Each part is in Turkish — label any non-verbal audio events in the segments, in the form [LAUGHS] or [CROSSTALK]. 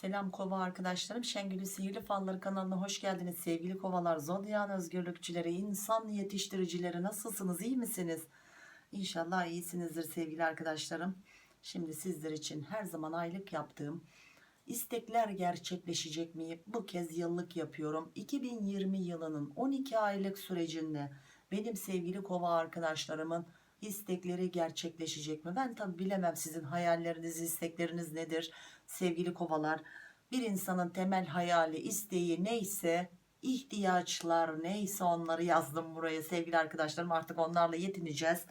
Selam kova arkadaşlarım. Şengül'ün Sihirli Falları kanalına hoş geldiniz. Sevgili kovalar, zodyan özgürlükçüleri, insan yetiştiricileri nasılsınız? iyi misiniz? İnşallah iyisinizdir sevgili arkadaşlarım. Şimdi sizler için her zaman aylık yaptığım istekler gerçekleşecek mi? Bu kez yıllık yapıyorum. 2020 yılının 12 aylık sürecinde benim sevgili kova arkadaşlarımın istekleri gerçekleşecek mi? Ben tabi bilemem sizin hayalleriniz, istekleriniz nedir sevgili kovalar. Bir insanın temel hayali, isteği neyse, ihtiyaçlar neyse onları yazdım buraya sevgili arkadaşlarım. Artık onlarla yetineceğiz.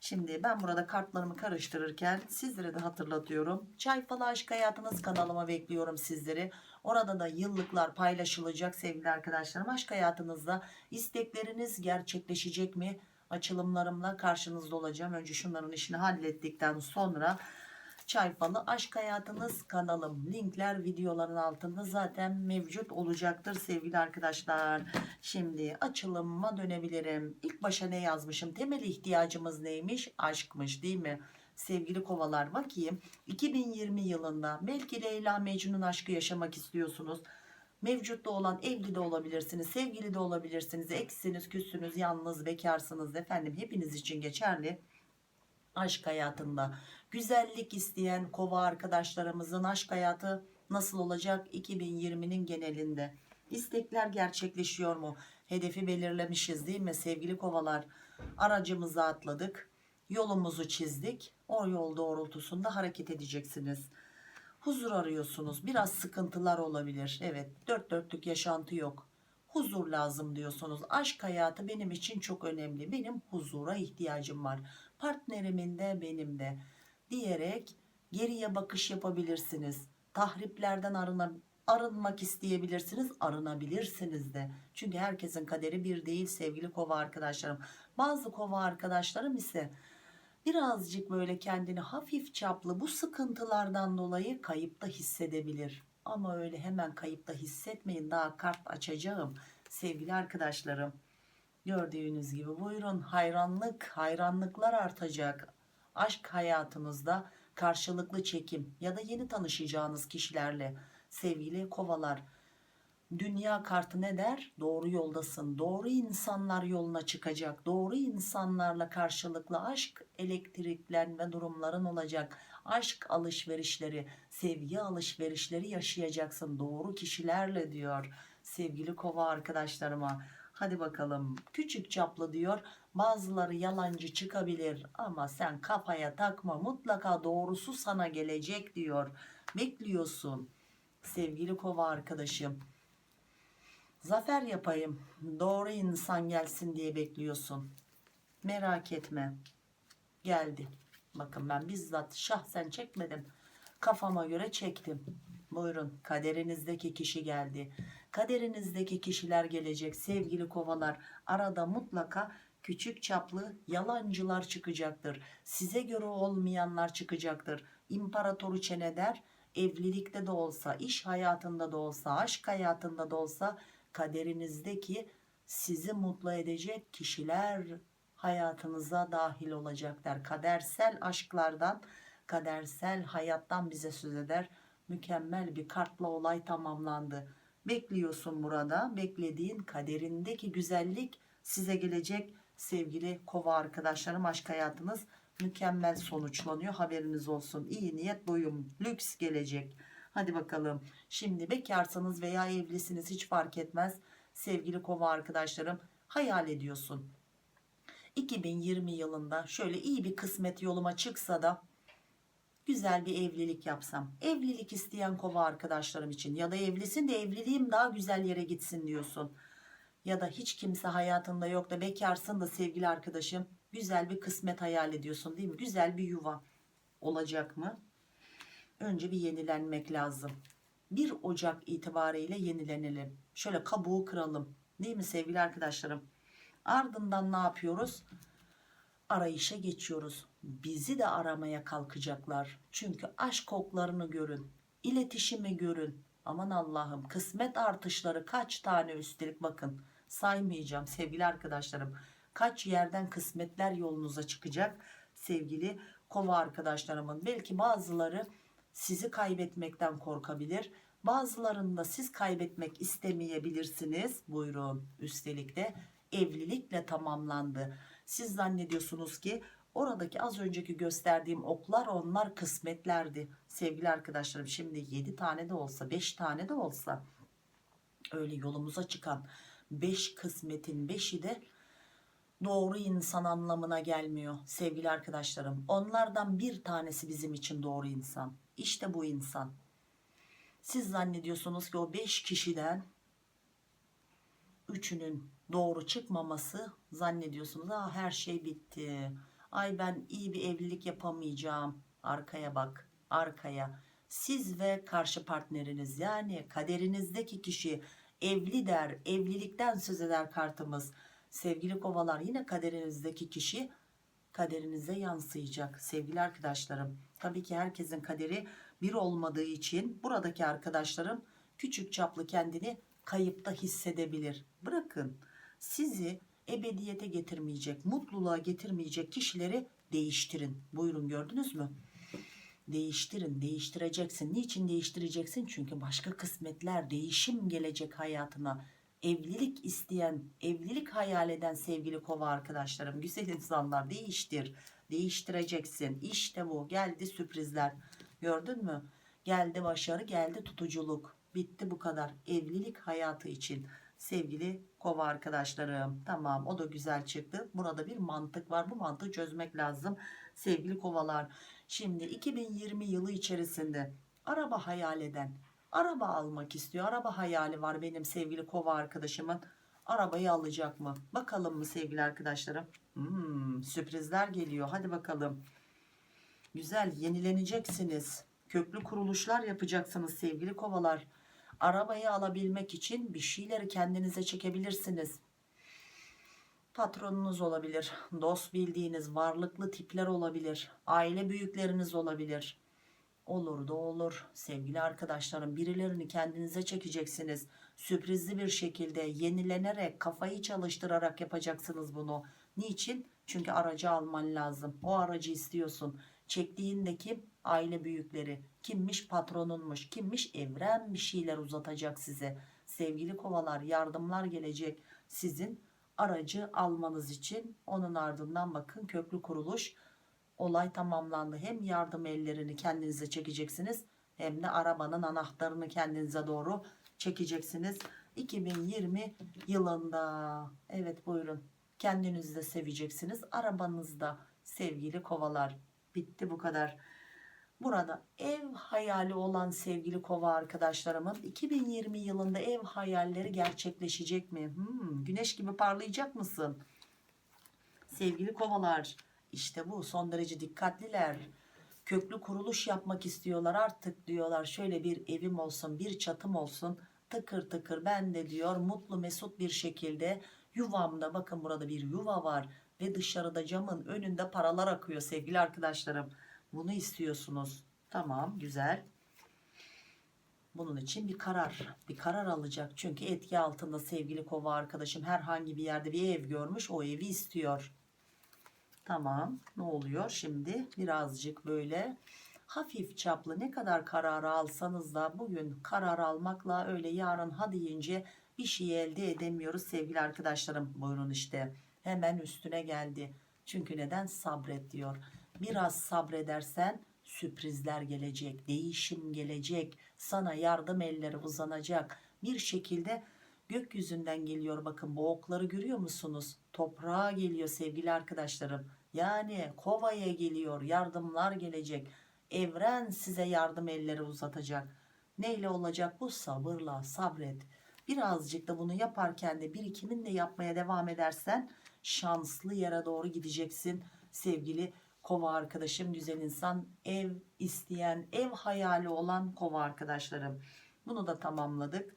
Şimdi ben burada kartlarımı karıştırırken sizlere de hatırlatıyorum. Çay Falı Aşk Hayatınız kanalıma bekliyorum sizleri. Orada da yıllıklar paylaşılacak sevgili arkadaşlarım. Aşk hayatınızda istekleriniz gerçekleşecek mi? Açılımlarımla karşınızda olacağım. Önce şunların işini hallettikten sonra Çay Falı Aşk Hayatınız kanalım. Linkler videoların altında zaten mevcut olacaktır sevgili arkadaşlar. Şimdi açılımıma dönebilirim. İlk başa ne yazmışım? Temel ihtiyacımız neymiş? Aşkmış değil mi? Sevgili kovalar bakayım. 2020 yılında belki Leyla Mecnun aşkı yaşamak istiyorsunuz. Mevcutta olan evli de olabilirsiniz, sevgili de olabilirsiniz, eksiniz, küssünüz, yalnız, bekarsınız efendim hepiniz için geçerli aşk hayatında güzellik isteyen kova arkadaşlarımızın aşk hayatı nasıl olacak 2020'nin genelinde? İstekler gerçekleşiyor mu? Hedefi belirlemişiz değil mi sevgili kovalar? Aracımıza atladık yolumuzu çizdik. O yol doğrultusunda hareket edeceksiniz. Huzur arıyorsunuz. Biraz sıkıntılar olabilir. Evet dört dörtlük yaşantı yok. Huzur lazım diyorsunuz. Aşk hayatı benim için çok önemli. Benim huzura ihtiyacım var. Partnerimin de benim de diyerek geriye bakış yapabilirsiniz. Tahriplerden arına, arınmak isteyebilirsiniz, arınabilirsiniz de. Çünkü herkesin kaderi bir değil sevgili kova arkadaşlarım. Bazı kova arkadaşlarım ise birazcık böyle kendini hafif çaplı bu sıkıntılardan dolayı kayıpta hissedebilir. Ama öyle hemen kayıpta hissetmeyin. Daha kart açacağım sevgili arkadaşlarım. Gördüğünüz gibi buyurun hayranlık, hayranlıklar artacak. Aşk hayatınızda karşılıklı çekim ya da yeni tanışacağınız kişilerle sevgili kovalar. Dünya kartı ne der? Doğru yoldasın. Doğru insanlar yoluna çıkacak. Doğru insanlarla karşılıklı aşk elektriklenme durumların olacak. Aşk alışverişleri, sevgi alışverişleri yaşayacaksın. Doğru kişilerle diyor sevgili kova arkadaşlarıma. Hadi bakalım küçük çaplı diyor. Bazıları yalancı çıkabilir ama sen kafaya takma mutlaka doğrusu sana gelecek diyor. Bekliyorsun sevgili kova arkadaşım. Zafer yapayım doğru insan gelsin diye bekliyorsun. Merak etme geldi. Bakın ben bizzat şahsen çekmedim. Kafama göre çektim. Buyurun kaderinizdeki kişi geldi. Kaderinizdeki kişiler gelecek sevgili kovalar. Arada mutlaka küçük çaplı yalancılar çıkacaktır. Size göre olmayanlar çıkacaktır. İmparatoru der evlilikte de olsa, iş hayatında da olsa, aşk hayatında da olsa kaderinizdeki sizi mutlu edecek kişiler hayatınıza dahil olacaklar. Kadersel aşklardan, kadersel hayattan bize söz eder. Mükemmel bir kartla olay tamamlandı. Bekliyorsun burada. Beklediğin kaderindeki güzellik size gelecek. Sevgili kova arkadaşlarım aşk hayatınız mükemmel sonuçlanıyor. Haberiniz olsun. İyi niyet doyum lüks gelecek. Hadi bakalım. Şimdi bekarsanız veya evlisiniz hiç fark etmez. Sevgili kova arkadaşlarım hayal ediyorsun. 2020 yılında şöyle iyi bir kısmet yoluma çıksa da güzel bir evlilik yapsam. Evlilik isteyen kova arkadaşlarım için ya da evlisin de evliliğim daha güzel yere gitsin diyorsun. Ya da hiç kimse hayatında yok da bekarsın da sevgili arkadaşım güzel bir kısmet hayal ediyorsun değil mi? Güzel bir yuva olacak mı? Önce bir yenilenmek lazım. 1 Ocak itibariyle yenilenelim. Şöyle kabuğu kıralım. Değil mi sevgili arkadaşlarım? Ardından ne yapıyoruz? Arayışa geçiyoruz. Bizi de aramaya kalkacaklar. Çünkü aşk koklarını görün. iletişimi görün. Aman Allah'ım kısmet artışları kaç tane üstelik bakın. Saymayacağım sevgili arkadaşlarım. Kaç yerden kısmetler yolunuza çıkacak sevgili kova arkadaşlarımın. Belki bazıları sizi kaybetmekten korkabilir. Bazılarında siz kaybetmek istemeyebilirsiniz. Buyurun. Üstelik de evlilikle tamamlandı. Siz zannediyorsunuz ki oradaki az önceki gösterdiğim oklar onlar kısmetlerdi. Sevgili arkadaşlarım şimdi 7 tane de olsa 5 tane de olsa öyle yolumuza çıkan 5 kısmetin 5'i de doğru insan anlamına gelmiyor sevgili arkadaşlarım. Onlardan bir tanesi bizim için doğru insan. İşte bu insan. Siz zannediyorsunuz ki o 5 kişiden üçünün doğru çıkmaması zannediyorsunuz. Aa, her şey bitti. Ay ben iyi bir evlilik yapamayacağım. Arkaya bak. Arkaya. Siz ve karşı partneriniz yani kaderinizdeki kişi evli der. Evlilikten söz eder kartımız. Sevgili kovalar yine kaderinizdeki kişi kaderinize yansıyacak sevgili arkadaşlarım. Tabii ki herkesin kaderi bir olmadığı için buradaki arkadaşlarım küçük çaplı kendini kayıpta hissedebilir. Bırakın sizi ebediyete getirmeyecek, mutluluğa getirmeyecek kişileri değiştirin. Buyurun gördünüz mü? Değiştirin, değiştireceksin. Niçin değiştireceksin? Çünkü başka kısmetler, değişim gelecek hayatına. Evlilik isteyen, evlilik hayal eden sevgili kova arkadaşlarım, güzel insanlar değiştir, değiştireceksin. İşte bu, geldi sürprizler. Gördün mü? Geldi başarı, geldi tutuculuk. Bitti bu kadar. Evlilik hayatı için sevgili kova arkadaşlarım. Tamam o da güzel çıktı. Burada bir mantık var. Bu mantığı çözmek lazım sevgili kovalar. Şimdi 2020 yılı içerisinde araba hayal eden, araba almak istiyor. Araba hayali var benim sevgili kova arkadaşımın. Arabayı alacak mı? Bakalım mı sevgili arkadaşlarım? Hmm, sürprizler geliyor. Hadi bakalım. Güzel yenileneceksiniz. Köklü kuruluşlar yapacaksınız sevgili kovalar. Arabayı alabilmek için bir şeyleri kendinize çekebilirsiniz. Patronunuz olabilir, dost bildiğiniz varlıklı tipler olabilir, aile büyükleriniz olabilir. Olur da olur. Sevgili arkadaşlarım birilerini kendinize çekeceksiniz. Sürprizli bir şekilde yenilenerek kafayı çalıştırarak yapacaksınız bunu. Niçin? Çünkü aracı alman lazım. O aracı istiyorsun. Çektiğinde kim? Aile büyükleri. Kimmiş? Patronunmuş. Kimmiş? Evren bir şeyler uzatacak size. Sevgili kovalar yardımlar gelecek. Sizin aracı almanız için onun ardından bakın köklü kuruluş olay tamamlandı. Hem yardım ellerini kendinize çekeceksiniz hem de arabanın anahtarını kendinize doğru çekeceksiniz. 2020 yılında evet buyurun kendinizi de seveceksiniz. Arabanızda sevgili kovalar bitti bu kadar. Burada ev hayali olan sevgili kova arkadaşlarımın 2020 yılında ev hayalleri gerçekleşecek mi? Hmm, güneş gibi parlayacak mısın? Sevgili kovalar işte bu son derece dikkatliler. Köklü kuruluş yapmak istiyorlar artık diyorlar şöyle bir evim olsun bir çatım olsun tıkır tıkır ben de diyor mutlu mesut bir şekilde yuvamda bakın burada bir yuva var ve dışarıda camın önünde paralar akıyor sevgili arkadaşlarım. Bunu istiyorsunuz. Tamam güzel. Bunun için bir karar, bir karar alacak. Çünkü etki altında sevgili kova arkadaşım herhangi bir yerde bir ev görmüş o evi istiyor. Tamam ne oluyor şimdi birazcık böyle hafif çaplı ne kadar kararı alsanız da bugün karar almakla öyle yarın ha deyince bir şey elde edemiyoruz sevgili arkadaşlarım. Buyurun işte hemen üstüne geldi. Çünkü neden sabret diyor. Biraz sabredersen sürprizler gelecek, değişim gelecek, sana yardım elleri uzanacak. Bir şekilde gökyüzünden geliyor bakın bu okları görüyor musunuz? Toprağa geliyor sevgili arkadaşlarım. Yani kovaya geliyor, yardımlar gelecek. Evren size yardım elleri uzatacak. Neyle olacak bu? Sabırla, sabret. Birazcık da bunu yaparken de birikiminle yapmaya devam edersen şanslı yere doğru gideceksin. Sevgili kova arkadaşım güzel insan ev isteyen ev hayali olan kova arkadaşlarım. Bunu da tamamladık.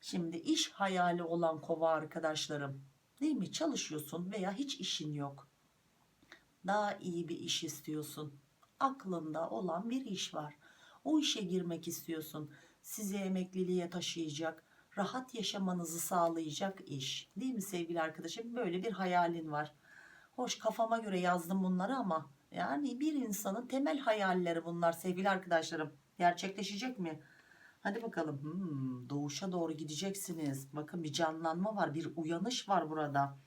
Şimdi iş hayali olan kova arkadaşlarım değil mi? Çalışıyorsun veya hiç işin yok. Daha iyi bir iş istiyorsun. Aklında olan bir iş var. O işe girmek istiyorsun. Sizi emekliliğe taşıyacak rahat yaşamanızı sağlayacak iş değil mi sevgili arkadaşım böyle bir hayalin var hoş kafama göre yazdım bunları ama Yani bir insanın temel hayalleri bunlar sevgili arkadaşlarım. Gerçekleşecek mi? Hadi bakalım. Hmm, doğuşa doğru gideceksiniz. Bakın bir canlanma var, bir uyanış var burada.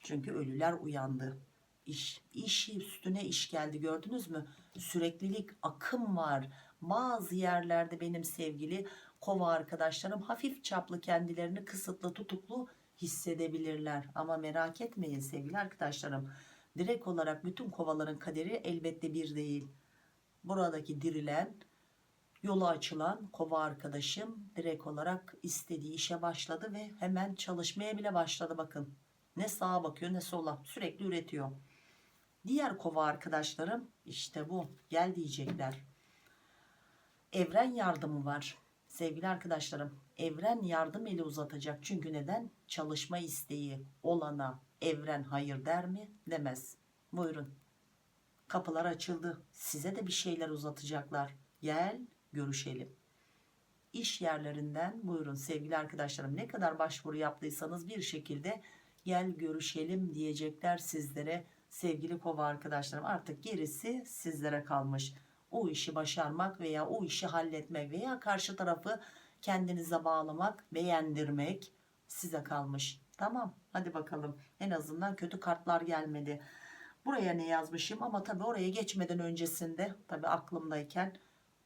Çünkü ölüler uyandı. İş, işi üstüne iş geldi gördünüz mü? Süreklilik, akım var. Bazı yerlerde benim sevgili kova arkadaşlarım hafif çaplı kendilerini kısıtlı tutuklu hissedebilirler. Ama merak etmeyin sevgili arkadaşlarım. Direkt olarak bütün kovaların kaderi elbette bir değil. Buradaki dirilen, yolu açılan kova arkadaşım direkt olarak istediği işe başladı ve hemen çalışmaya bile başladı bakın. Ne sağa bakıyor ne sola sürekli üretiyor. Diğer kova arkadaşlarım işte bu gel diyecekler. Evren yardımı var. Sevgili arkadaşlarım evren yardım eli uzatacak. Çünkü neden? Çalışma isteği olana evren hayır der mi? Demez. Buyurun. Kapılar açıldı. Size de bir şeyler uzatacaklar. Gel görüşelim. İş yerlerinden buyurun sevgili arkadaşlarım ne kadar başvuru yaptıysanız bir şekilde gel görüşelim diyecekler sizlere sevgili kova arkadaşlarım artık gerisi sizlere kalmış o işi başarmak veya o işi halletmek veya karşı tarafı kendinize bağlamak beğendirmek size kalmış tamam hadi bakalım en azından kötü kartlar gelmedi buraya ne yazmışım ama tabi oraya geçmeden öncesinde tabi aklımdayken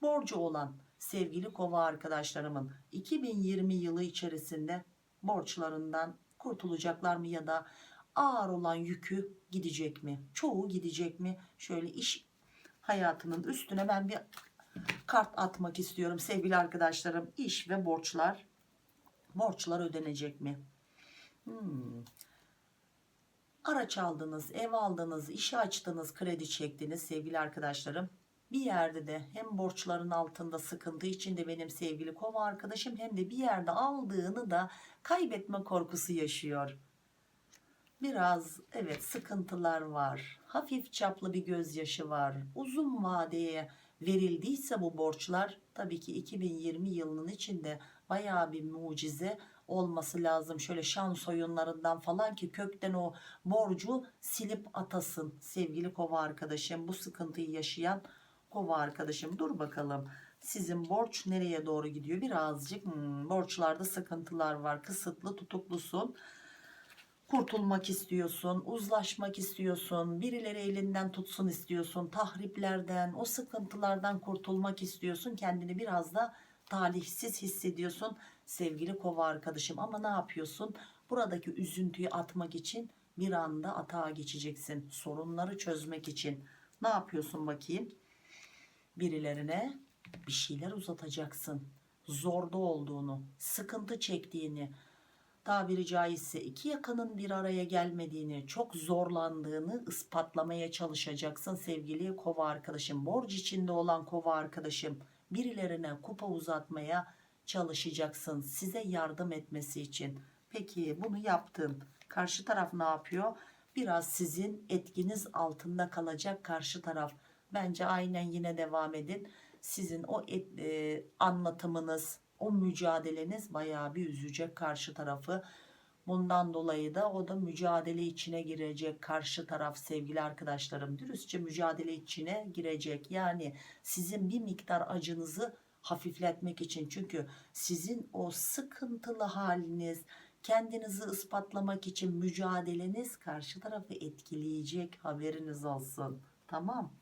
borcu olan sevgili kova arkadaşlarımın 2020 yılı içerisinde borçlarından kurtulacaklar mı ya da ağır olan yükü gidecek mi? Çoğu gidecek mi? Şöyle iş hayatının üstüne ben bir kart atmak istiyorum sevgili arkadaşlarım. İş ve borçlar. Borçlar ödenecek mi? Hmm. Araç aldınız, ev aldınız, işi açtınız, kredi çektiniz sevgili arkadaşlarım. Bir yerde de hem borçların altında sıkıntı içinde benim sevgili kova arkadaşım hem de bir yerde aldığını da kaybetme korkusu yaşıyor. Biraz evet sıkıntılar var. Hafif çaplı bir gözyaşı var. Uzun vadeye verildiyse bu borçlar tabii ki 2020 yılının içinde bayağı bir mucize olması lazım. Şöyle şans oyunlarından falan ki kökten o borcu silip atasın sevgili kova arkadaşım. Bu sıkıntıyı yaşayan kova arkadaşım dur bakalım. Sizin borç nereye doğru gidiyor? Birazcık hmm, borçlarda sıkıntılar var. Kısıtlı tutuklusun kurtulmak istiyorsun, uzlaşmak istiyorsun, birileri elinden tutsun istiyorsun, tahriplerden, o sıkıntılardan kurtulmak istiyorsun, kendini biraz da talihsiz hissediyorsun sevgili kova arkadaşım ama ne yapıyorsun? Buradaki üzüntüyü atmak için bir anda atağa geçeceksin, sorunları çözmek için. Ne yapıyorsun bakayım? Birilerine bir şeyler uzatacaksın. Zorda olduğunu, sıkıntı çektiğini, tabiri caizse iki yakının bir araya gelmediğini, çok zorlandığını ispatlamaya çalışacaksın sevgili kova arkadaşım. Borç içinde olan kova arkadaşım birilerine kupa uzatmaya çalışacaksın size yardım etmesi için. Peki bunu yaptın. Karşı taraf ne yapıyor? Biraz sizin etkiniz altında kalacak karşı taraf. Bence aynen yine devam edin. Sizin o et, e, anlatımınız, o mücadeleniz bayağı bir üzecek karşı tarafı. Bundan dolayı da o da mücadele içine girecek karşı taraf sevgili arkadaşlarım. Dürüstçe mücadele içine girecek. Yani sizin bir miktar acınızı hafifletmek için. Çünkü sizin o sıkıntılı haliniz, kendinizi ispatlamak için mücadeleniz karşı tarafı etkileyecek haberiniz olsun. Tamam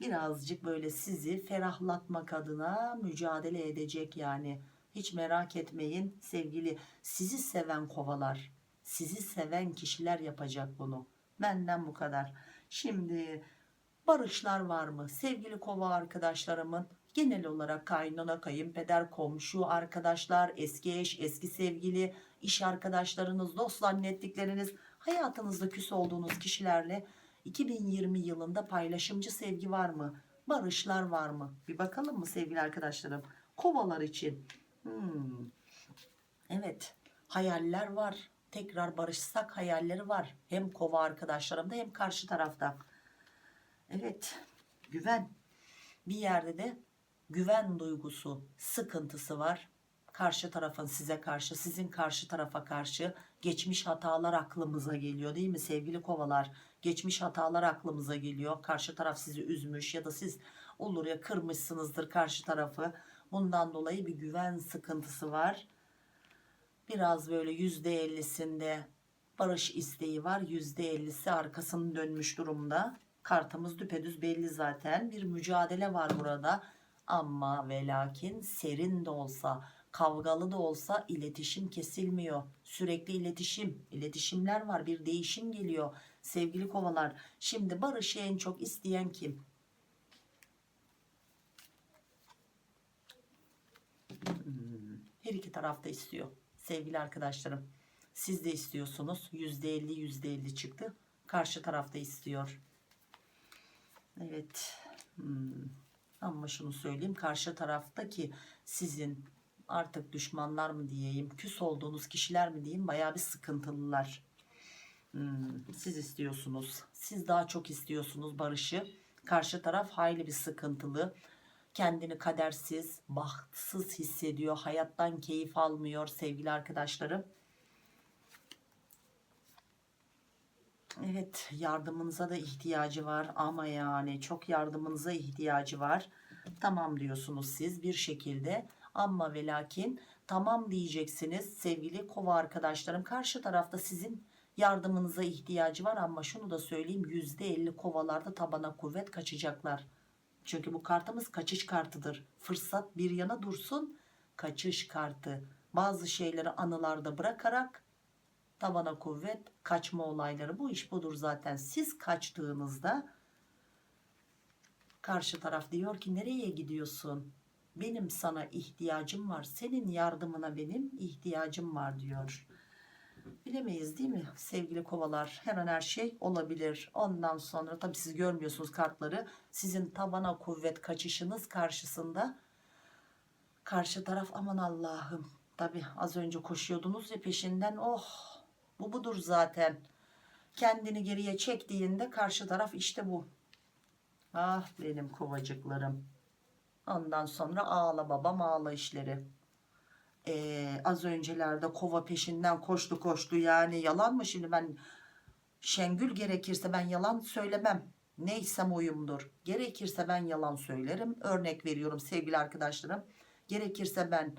birazcık böyle sizi ferahlatmak adına mücadele edecek yani. Hiç merak etmeyin sevgili sizi seven kovalar, sizi seven kişiler yapacak bunu. Benden bu kadar. Şimdi barışlar var mı? Sevgili kova arkadaşlarımın genel olarak kaynana, kayınpeder, komşu, arkadaşlar, eski eş, eski sevgili, iş arkadaşlarınız, dost zannettikleriniz, hayatınızda küs olduğunuz kişilerle 2020 yılında paylaşımcı sevgi var mı? Barışlar var mı? Bir bakalım mı sevgili arkadaşlarım? Kovalar için. Hmm. Evet. Hayaller var. Tekrar barışsak hayalleri var. Hem kova arkadaşlarımda hem karşı tarafta. Evet. Güven. Bir yerde de güven duygusu, sıkıntısı var. Karşı tarafın size karşı sizin karşı tarafa karşı geçmiş hatalar aklımıza geliyor değil mi? Sevgili kovalar geçmiş hatalar aklımıza geliyor. Karşı taraf sizi üzmüş ya da siz olur ya kırmışsınızdır karşı tarafı. Bundan dolayı bir güven sıkıntısı var. Biraz böyle yüzde ellisinde barış isteği var. Yüzde ellisi arkasını dönmüş durumda. Kartımız düpedüz belli zaten. Bir mücadele var burada. Ama ve lakin serin de olsa kavgalı da olsa iletişim kesilmiyor. Sürekli iletişim iletişimler var bir değişim geliyor. Sevgili kovalar şimdi barışı en çok isteyen kim? Hmm, her iki tarafta istiyor. Sevgili arkadaşlarım siz de istiyorsunuz. %50 %50 çıktı. Karşı tarafta istiyor. Evet hmm. ama şunu söyleyeyim. Karşı taraftaki sizin artık düşmanlar mı diyeyim küs olduğunuz kişiler mi diyeyim baya bir sıkıntılılar. Hmm, siz istiyorsunuz siz daha çok istiyorsunuz barışı. Karşı taraf hayli bir sıkıntılı. Kendini kadersiz bahtsız hissediyor hayattan keyif almıyor sevgili arkadaşlarım. Evet yardımınıza da ihtiyacı var ama yani çok yardımınıza ihtiyacı var. Tamam diyorsunuz siz bir şekilde ama ve lakin tamam diyeceksiniz sevgili kova arkadaşlarım. Karşı tarafta sizin yardımınıza ihtiyacı var ama şunu da söyleyeyim %50 kovalarda tabana kuvvet kaçacaklar. Çünkü bu kartımız kaçış kartıdır. Fırsat bir yana dursun kaçış kartı. Bazı şeyleri anılarda bırakarak tabana kuvvet kaçma olayları bu iş budur zaten siz kaçtığınızda karşı taraf diyor ki nereye gidiyorsun benim sana ihtiyacım var senin yardımına benim ihtiyacım var diyor. Bilemeyiz değil mi? Sevgili kovalar her an her şey olabilir. Ondan sonra tabi siz görmüyorsunuz kartları. Sizin tabana kuvvet kaçışınız karşısında. Karşı taraf aman Allah'ım. Tabi az önce koşuyordunuz ya peşinden. Oh bu budur zaten. Kendini geriye çektiğinde karşı taraf işte bu. Ah benim kovacıklarım. Ondan sonra ağla babam ağla işleri. Ee, az öncelerde kova peşinden koştu koştu yani yalan mı şimdi ben Şengül gerekirse ben yalan söylemem. Neysem oyumdur. Gerekirse ben yalan söylerim. Örnek veriyorum sevgili arkadaşlarım. Gerekirse ben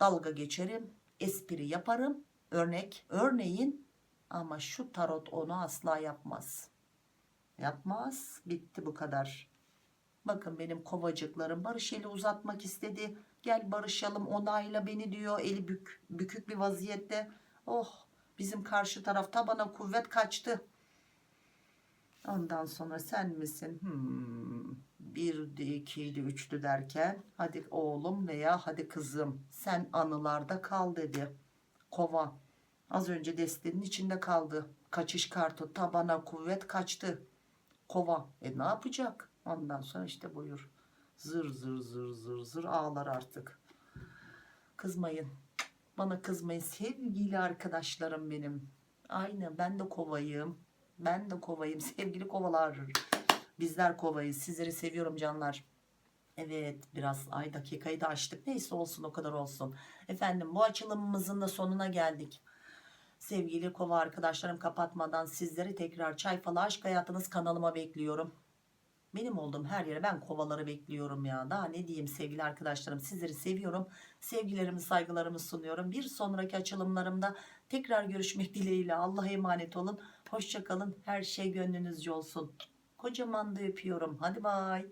dalga geçerim. Espri yaparım örnek örneğin ama şu tarot onu asla yapmaz yapmaz bitti bu kadar bakın benim kovacıklarım barış eli uzatmak istedi gel barışalım onayla beni diyor eli bük, bükük bir vaziyette oh bizim karşı taraf tabana kuvvet kaçtı ondan sonra sen misin hmm, birdi ikiydi üçtü derken hadi oğlum veya hadi kızım sen anılarda kal dedi kova Az önce destenin içinde kaldı. Kaçış kartı tabana kuvvet kaçtı. Kova. E ne yapacak? Ondan sonra işte buyur. Zır zır zır zır zır ağlar artık. Kızmayın. Bana kızmayın sevgili arkadaşlarım benim. Aynı ben de kovayım. Ben de kovayım [LAUGHS] sevgili kovalar. Bizler kovayız. Sizleri seviyorum canlar. Evet biraz ay dakikayı da açtık. Neyse olsun o kadar olsun. Efendim bu açılımımızın da sonuna geldik. Sevgili kova arkadaşlarım kapatmadan sizleri tekrar çay falı aşk hayatınız kanalıma bekliyorum. Benim olduğum her yere ben kovaları bekliyorum ya. Daha ne diyeyim sevgili arkadaşlarım sizleri seviyorum. Sevgilerimi saygılarımı sunuyorum. Bir sonraki açılımlarımda tekrar görüşmek dileğiyle Allah'a emanet olun. Hoşçakalın her şey gönlünüzce olsun. Kocaman da öpüyorum. Hadi bay.